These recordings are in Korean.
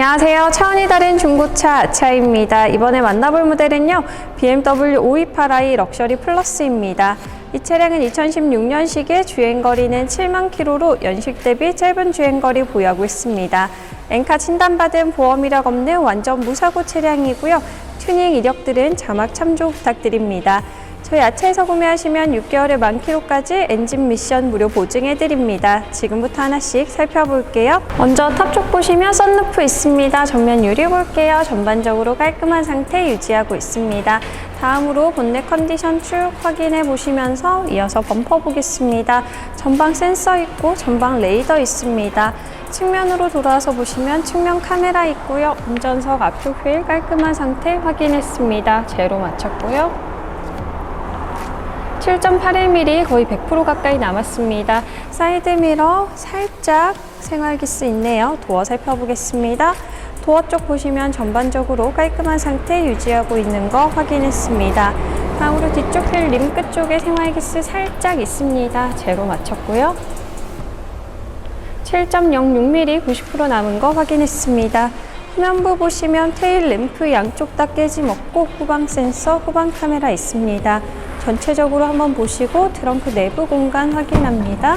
안녕하세요. 차원이 다른 중고차 아차입니다. 이번에 만나볼 모델은요. BMW 528i 럭셔리 플러스입니다. 이 차량은 2016년식에 주행거리는 7만 킬로로 연식 대비 짧은 주행거리 보유하고 있습니다. 엔카 진단받은 보험 이력 없는 완전 무사고 차량이고요. 튜닝 이력들은 자막 참조 부탁드립니다. 저희 아차에서 구매하시면 6개월의 만 킬로까지 엔진 미션 무료 보증해드립니다. 지금부터 하나씩 살펴볼게요. 먼저 탑쪽 보시면 썬루프 있습니다. 전면 유리 볼게요. 전반적으로 깔끔한 상태 유지하고 있습니다. 다음으로 본넷 컨디션 쭉 확인해 보시면서 이어서 범퍼 보겠습니다. 전방 센서 있고 전방 레이더 있습니다. 측면으로 돌아와서 보시면 측면 카메라 있고요. 운전석 앞쪽 휠 깔끔한 상태 확인했습니다. 제로 맞췄고요. 7.81mm 거의 100% 가까이 남았습니다. 사이드 미러 살짝 생활기스 있네요. 도어 살펴보겠습니다. 도어 쪽 보시면 전반적으로 깔끔한 상태 유지하고 있는 거 확인했습니다. 다음으로 뒤쪽 휠 림 끝 쪽에 생활기스 살짝 있습니다. 제로 맞췄고요. 7.06mm 90% 남은 거 확인했습니다. 후면부 보시면 테일 램프 양쪽 다 깨짐 없고 후방 센서, 후방 카메라 있습니다. 전체적으로 한번 보시고 트렁크 내부 공간 확인합니다.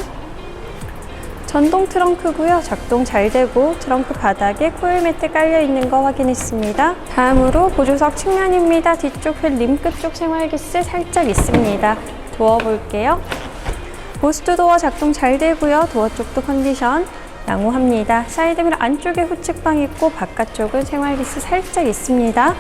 전동 트렁크고요. 작동 잘 되고 트렁크 바닥에 코일 매트 깔려 있는 거 확인했습니다. 다음으로 보조석 측면입니다. 뒤쪽 휠 림끝 쪽 생활기스 살짝 있습니다. 도어 볼게요. 보스트 도어 작동 잘 되고요. 도어 쪽도 컨디션 양호합니다. 사이드미러 안쪽에 후측방 있고 바깥쪽은 생활기스 살짝 있습니다.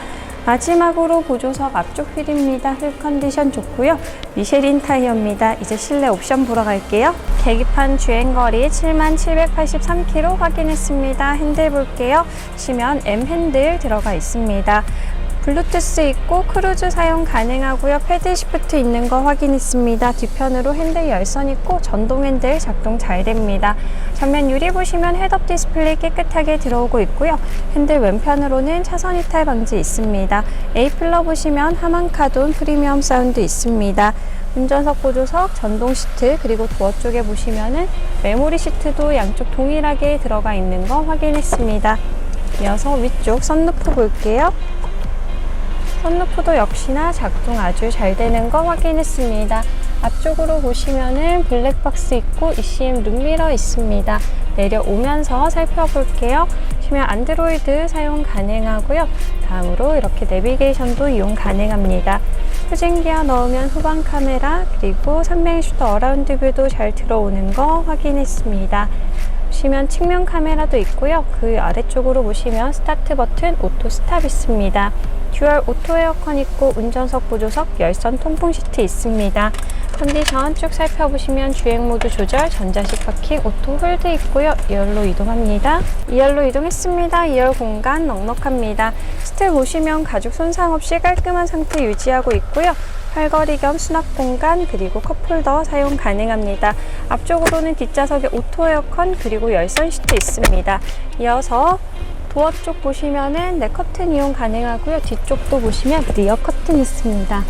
마지막으로 보조석 앞쪽 휠입니다. 휠 컨디션 좋고요. 미쉐린 타이어입니다. 이제 실내 옵션 보러 갈게요. 계기판 주행거리 7783km 확인했습니다. 핸들 볼게요. 시면 M 핸들 들어가 있습니다. 블루투스 있고 크루즈 사용 가능하고요. 패드 시프트 있는 거 확인했습니다. 뒤편으로 핸들 열선 있고 전동 핸들 작동 잘 됩니다. 전면 유리 보시면 헤드업 디스플레이 깨끗하게 들어오고 있고요. 핸들 왼편으로는 차선 이탈 방지 있습니다. A 플러 보시면 하만 카돈 프리미엄 사운드 있습니다. 운전석 보조석, 전동 시트, 그리고 도어 쪽에 보시면은 메모리 시트도 양쪽 동일하게 들어가 있는 거 확인했습니다. 이어서 위쪽 선루프 볼게요. 선루프도 역시나 작동 아주 잘 되는 거 확인했습니다. 앞쪽으로 보시면은 블랙박스 있고 ECM 룸미러 있습니다. 내려오면서 살펴볼게요. 보시면 안드로이드 사용 가능하고요. 다음으로 이렇게 내비게이션도 이용 가능합니다. 후진 기어 넣으면 후방 카메라 그리고 360도 어라운드 뷰도 잘 들어오는 거 확인했습니다. 보시면 측면 카메라도 있고요. 그 아래쪽으로 보시면 스타트 버튼 오토 스탑 있습니다. 듀얼 오토 에어컨 있고 운전석 보조석 열선 통풍 시트 있습니다. 컨디션 쭉 살펴보시면 주행 모드 조절, 전자식 파킹, 오토 홀드 있고요. 2열로 이동합니다. 2열로 이동했습니다. 2열 공간 넉넉합니다. 스틸 보시면 가죽 손상 없이 깔끔한 상태 유지하고 있고요. 팔걸이 겸 수납 공간 그리고 컵홀더 사용 가능합니다. 앞쪽으로는 뒷좌석에 오토 에어컨 그리고 열선 시트 있습니다. 이어서 도어 쪽 보시면은 네 커튼 이용 가능하고요. 뒤쪽도 보시면 리어 커튼 있습니다.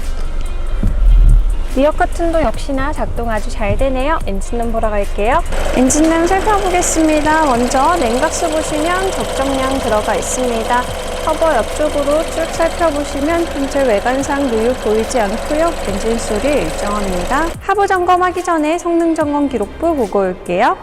리어 커튼도 역시나 작동 아주 잘 되네요. 엔진룸 보러 갈게요. 엔진룸 살펴보겠습니다. 먼저 냉각수 보시면 적정량 들어가 있습니다. 커버 옆쪽으로 쭉 살펴보시면 현재 외관상 누유 보이지 않고요. 엔진 소리 일정합니다. 하부 점검하기 전에 성능 점검 기록부 보고 올게요.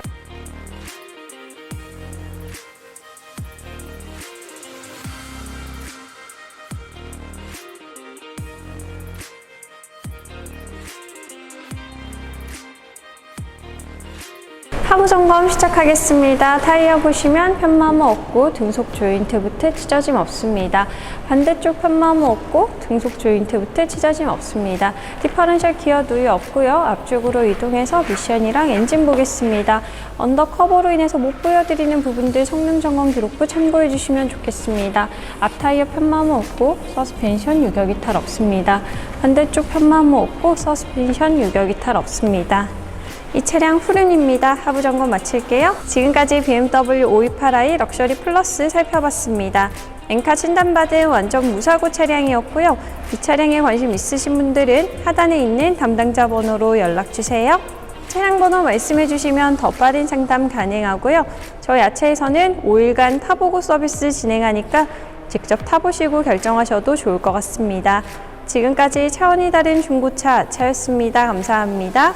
하부 점검 시작하겠습니다. 타이어 보시면 편마모 없고 등속 조인트부터 찢어짐 없습니다. 반대쪽 편마모 없고 등속 조인트부터 찢어짐 없습니다. 디퍼런셜 기어 누유 없고요. 앞쪽으로 이동해서 미션이랑 엔진 보겠습니다. 언더 커버로 인해서 못 보여드리는 부분들 성능 점검 기록부 참고해 주시면 좋겠습니다. 앞 타이어 편마모 없고 서스펜션 유격 이탈 없습니다. 반대쪽 편마모 없고 서스펜션 유격 이탈 없습니다. 이 차량 후륜입니다. 하부 점검 마칠게요. 지금까지 BMW 528i 럭셔리 플러스 살펴봤습니다. 엔카 진단받은 완전 무사고 차량이었고요. 이 차량에 관심 있으신 분들은 하단에 있는 담당자 번호로 연락 주세요. 차량 번호 말씀해 주시면 더 빠른 상담 가능하고요. 저희 야채에서는 5일간 타보고 서비스 진행하니까 직접 타보시고 결정하셔도 좋을 것 같습니다. 지금까지 차원이 다른 중고차 차였습니다. 감사합니다.